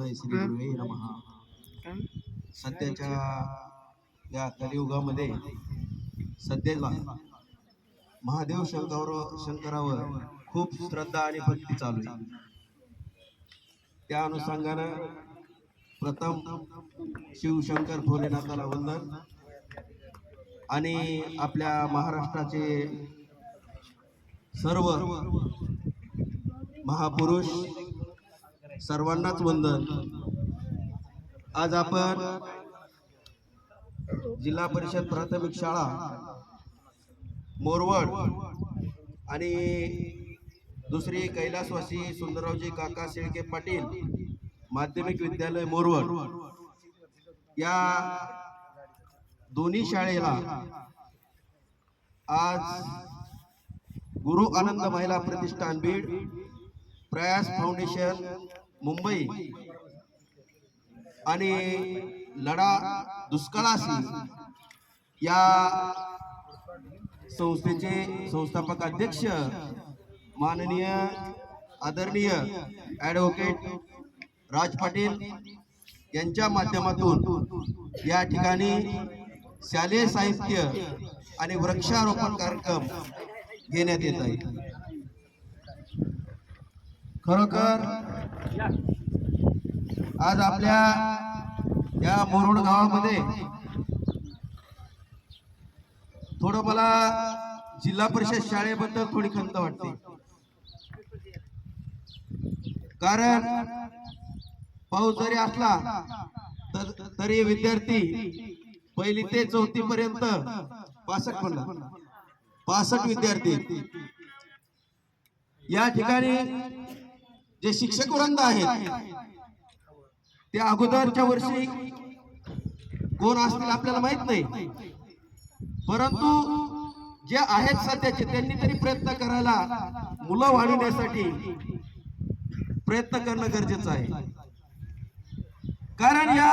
श्री गुरुवे नमः. सध्याच्या या कलियुगामध्ये सध्याला महादेव शंकर शंकरावर खूप श्रद्धा आणि भक्ती चालू आहे. त्या अनुषंगानं प्रथम शिवशंकर भोलेनाथाला वंदन आणि आपल्या महाराष्ट्राचे सर्व महापुरुष सर्वांनाच वंदन. आज आपण जिल्हा परिषद प्राथमिक शाळा मोरवड आणि दुसरी कैलासवासी सुंदररावजी काका शेळके पाटील माध्यमिक विद्यालय मोरवड. या दोन्ही शाळेला आज गुरु आनंद महिला प्रतिष्ठान बीड प्रयास फाउंडेशन मुंबई आणि लढा दुष्काळाशी या संस्थेचे संस्थापक अध्यक्ष माननीय आदरणीय ॲडव्होकेट राज पाटील यांच्या माध्यमातून या ठिकाणी शालेय साहित्य आणि वृक्षारोपण कार्यक्रम घेण्यात येत आहे. खरोखर आज आपल्या या मोरोड गावामध्ये थोडं मला जिल्हा परिषद शाळेबद्दल थोडी खंत वाटते. कारण पाऊस जरी असला तर तरी विद्यार्थी पहिली ते चौथी पर्यंत पासष्ट म्हणला पासष्ट विद्यार्थी. या ठिकाणी जे शिक्षक वृंद आहेत ते अगोदरच्या वर्षी कोण असतील आपल्याला माहीत नाही. परंतु जे आहेत सध्याचे त्यांनी तरी प्रयत्न करायला मुलं वाढवण्यासाठी प्रयत्न करणं गरजेचं आहे. कारण या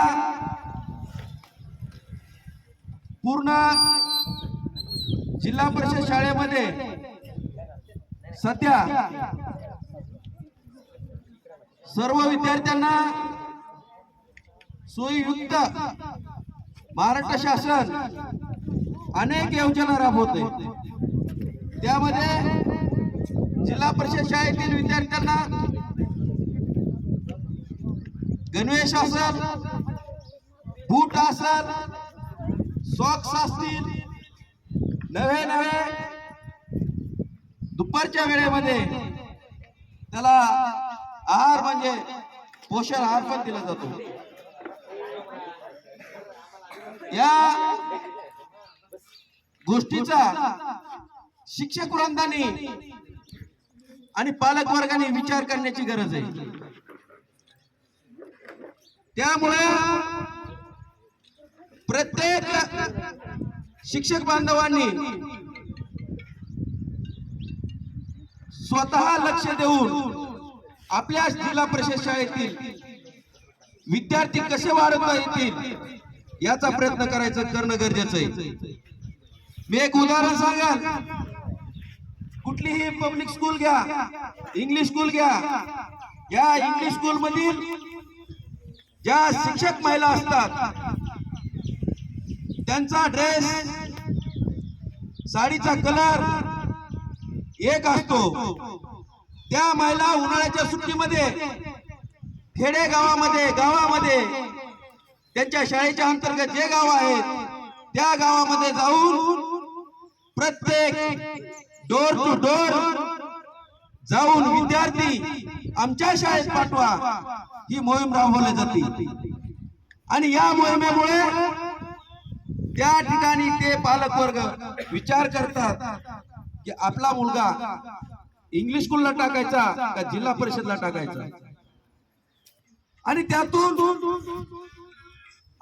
पूर्ण जिल्हा परिषद शाळेमध्ये सध्या सर्व विद्यार्थ्यांना सोयीयुक्त महाराष्ट्र शासन अनेक योजना राबवते. त्यामध्ये जिल्हा परिषद शाळेतील विद्यार्थ्यांना गणवेश असल बूट असल सॉक्स असतील नवे नवे दुपारच्या वेळेमध्ये त्याला आहार म्हणजे पोषण आहार पण दिला जातो. या गोष्टीचा शिक्षक वृंदाने आणि पालक वर्गाने विचार करण्याची गरज आहे. त्यामुळे प्रत्येक शिक्षक बांधवांनी स्वतः लक्ष देऊन आपल्या जिल्हा परिषद शाळेतील विद्यार्थी कसे वाढवता येतील याचा प्रयत्न करायचं करणं गरजेचं आहे. मी एक उदाहरण सांगाल. कुठलीही पब्लिक स्कूल घ्या इंग्लिश स्कूल घ्या. या इंग्लिश स्कूल मधील ज्या शिक्षक महिला असतात त्यांचा ड्रेस साडीचा कलर एक असतो. त्या महिला उन्हाळ्याच्या सुट्टीमध्ये खेडे गावामध्ये गावामध्ये त्यांच्या शाळेच्या अंतर्गत जे गाव आहेत त्या गावामध्ये जाऊन प्रत्येक डोर टू डोर जाऊन विद्यार्थी आमच्या शाळेत पाठवा ही मोहीम राबवली जाते. आणि या मोहिमेमुळे त्या ठिकाणी ते पालक वर्ग विचार करतात की आपला मुलगा इंग्लिश स्कूलला टाकायचा का जिल्हा परिषदला टाकायचा? आणि त्यातून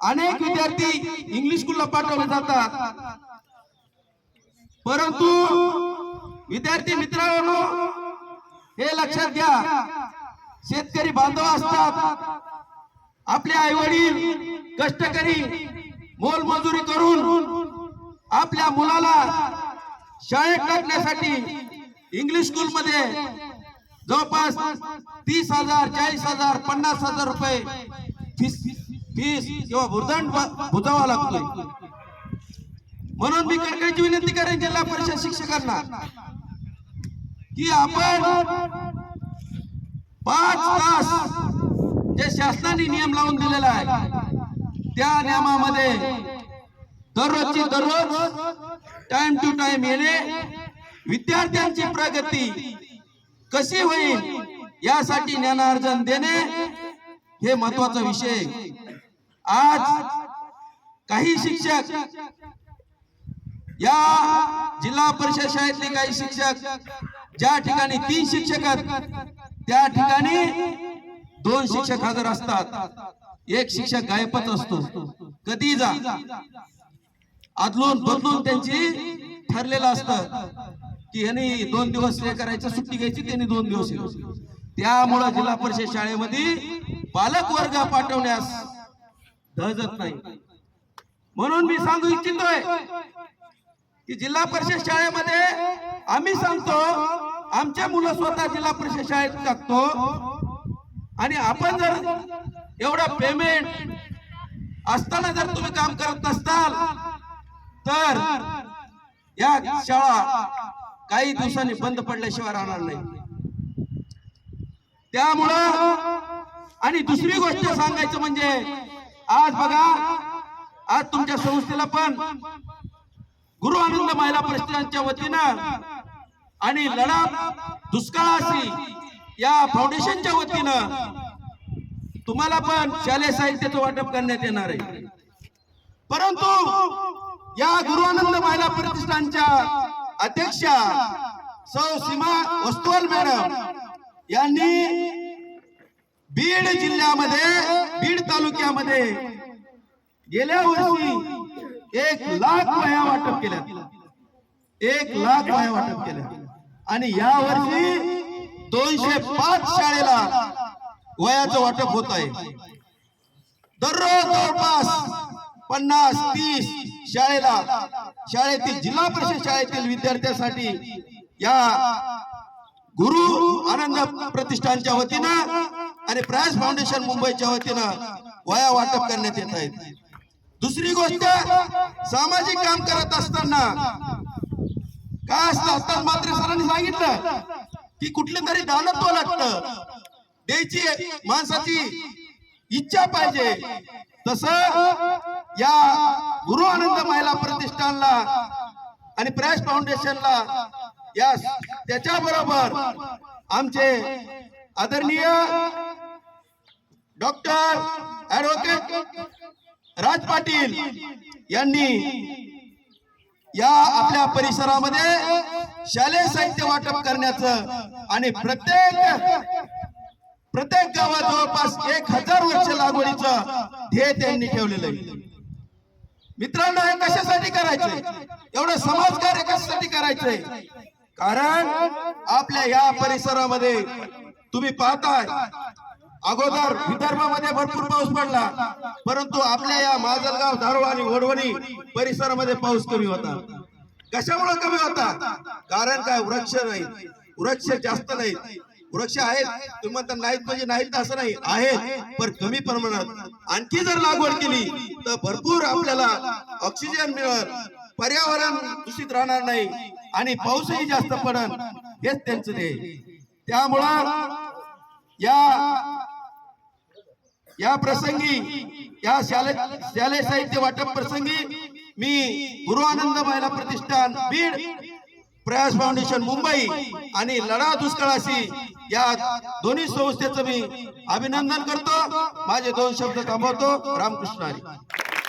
अनेक विद्यार्थी इंग्लिश स्कूलला पाठवले जातात. परंतु विद्यार्थी मित्रांनो हे लक्षात घ्या शेतकरी बांधव असतात. आपले आई वडील कष्टकरी मोलमजुरी करून आपल्या मुलाला शाळेत टाकण्यासाठी इंग्लिश स्कूल मध्ये जवळपास तीस हजार चाळीस हजार पन्नास हजार रुपये फीस फीस किंवा भुर्दंड भुजावा लागतोय. म्हणून मी कळकळीची विनंती करेन जिल्हा परिषद शिक्षकांना की आपण पाच तास जे शासनाने नियम लावून दिलेला आहे त्या नियमामध्ये दररोजची दररोज टाइम टू टाइम येणे विद्यार्थ्यांची प्रगती कशी होईल यासाठी ज्ञानार्जन देणे हे महत्त्वाचा विषय. आज काही शिक्षक या जिल्हा परिषद शाळेतले काही शिक्षक ज्या ठिकाणी तीन शिक्षक आहेत त्या ठिकाणी दोन शिक्षक हजर असतात. एक शिक्षक गायबच असतो. कधी जा. आदलून बदलून त्यांची ठरलेलं असतं. की यांनी दोन दिवस हे करायचं सुट्टी घ्यायची त्यांनी दोन दिवस त्यामुळं जिल्हा परिषद शाळेमध्ये पालक वर्ग पाठवण्यास धजत नाही. म्हणून मी सांगू इच्छितोय की जिल्हा परिषद शाळेमध्ये आम्ही सांगतो आमच्या मुलं स्वतः जिल्हा परिषद शाळेत टाकतो. आणि आपण जर एवढं पेमेंट असताना जर तुम्ही काम करत नसताल तर या शाळा काही दिवसांनी बंद पडल्याशिवाय राहणार नाही. त्यामुळं आणि दुसरी गोष्ट सांगायचं म्हणजे आज बघा आज तुमच्या संस्थेला पण गुरु आनंद महिला प्रतिष्ठानच्या वतीनं आणि लढा दुष्काळाशी या फाउंडेशनच्या वतीनं तुम्हाला पण शालेय साहित्याचं वाटप करण्यात येणार आहे. परंतु या गुरु आनंद महिला प्रतिष्ठानच्या अध्यक्षा सौ सीमा वस्तुअल मॅडम यांनी बीड जिल्ह्यामध्ये बीड तालुक्यामध्ये गेल्या वर्षी एक लाख वया वाटप केल्या. एक लाख वया वाटप केल्या. आणि या वर्षी दोनशे पाच शाळेला वयाचं वाटप होत आहे. दररोज जवळपास पन्नास तीस शाळेला शाळेतील जिल्हा परिषद शाळेतील विद्यार्थ्यांसाठी या गुरु आनंद प्रतिष्ठानच्या वतीनं आणि प्रयास फाउंडेशन मुंबईच्या वतीनं वया वाटप करण्यात येत आहेत दुसरी गोष्ट सामाजिक काम करत असताना काय असतं? असतात मात्र सरांनी सांगितलं की कुठलं तरी दानत्व लागतं. द्यायची माणसाची इच्छा पाहिजे. तस या गुरु आनंद महिला प्रतिष्ठानला आणि प्रयास फाउंडेशनला या त्याच्या बरोबर आमचे आदरणीय डॉक्टर ऍडव्होकेट राज पाटील यांनी या आपल्या परिसरामध्ये शालेय साहित्य वाटप करण्याचं आणि प्रत्येक प्रत्येक गावात जवळपास एक हजार वर्ष लागवडीचं ध्येय त्यांनी ठेवलेलं आहे. मित्रांनो हे कशासाठी करायचंय एवढं समाजकार्य कशासाठी करायचंय कारण आपल्या या परिसरामध्ये तुम्ही पाहताय अगोदर विदर्भामध्ये भरपूर पाऊस पडला परंतु आपल्या या माजलगाव धारोळ आणि वडवणी परिसरामध्ये पाऊस कमी होता. कशामुळे कमी होता? कारण काय? वृक्ष नाही वृक्ष जास्त नाहीत. वृक्ष आहेत. तुम्ही म्हणता नाहीत म्हणजे नाहीत असं नाही. आहेत पण कमी प्रमाणात. आणखी जर लागवड केली तर भरपूर आपल्याला ऑक्सिजन मिळत पर्यावरण दूषित राहणार नाही. आणि पाऊसही जास्त पडन हेच त्यांचं ते त्यामुळं या या प्रसंगी या शाले शालेय साहित्य वाटप प्रसंगी मी गुरु आनंद महिला प्रतिष्ठान बीड प्रयास फाउंडेशन मुंबई आणि लढा दुष्काळाशी या दोन्ही संस्थेचं मी अभिनंदन करतो. माझे दोन शब्द थांबवतो. रामकृष्ण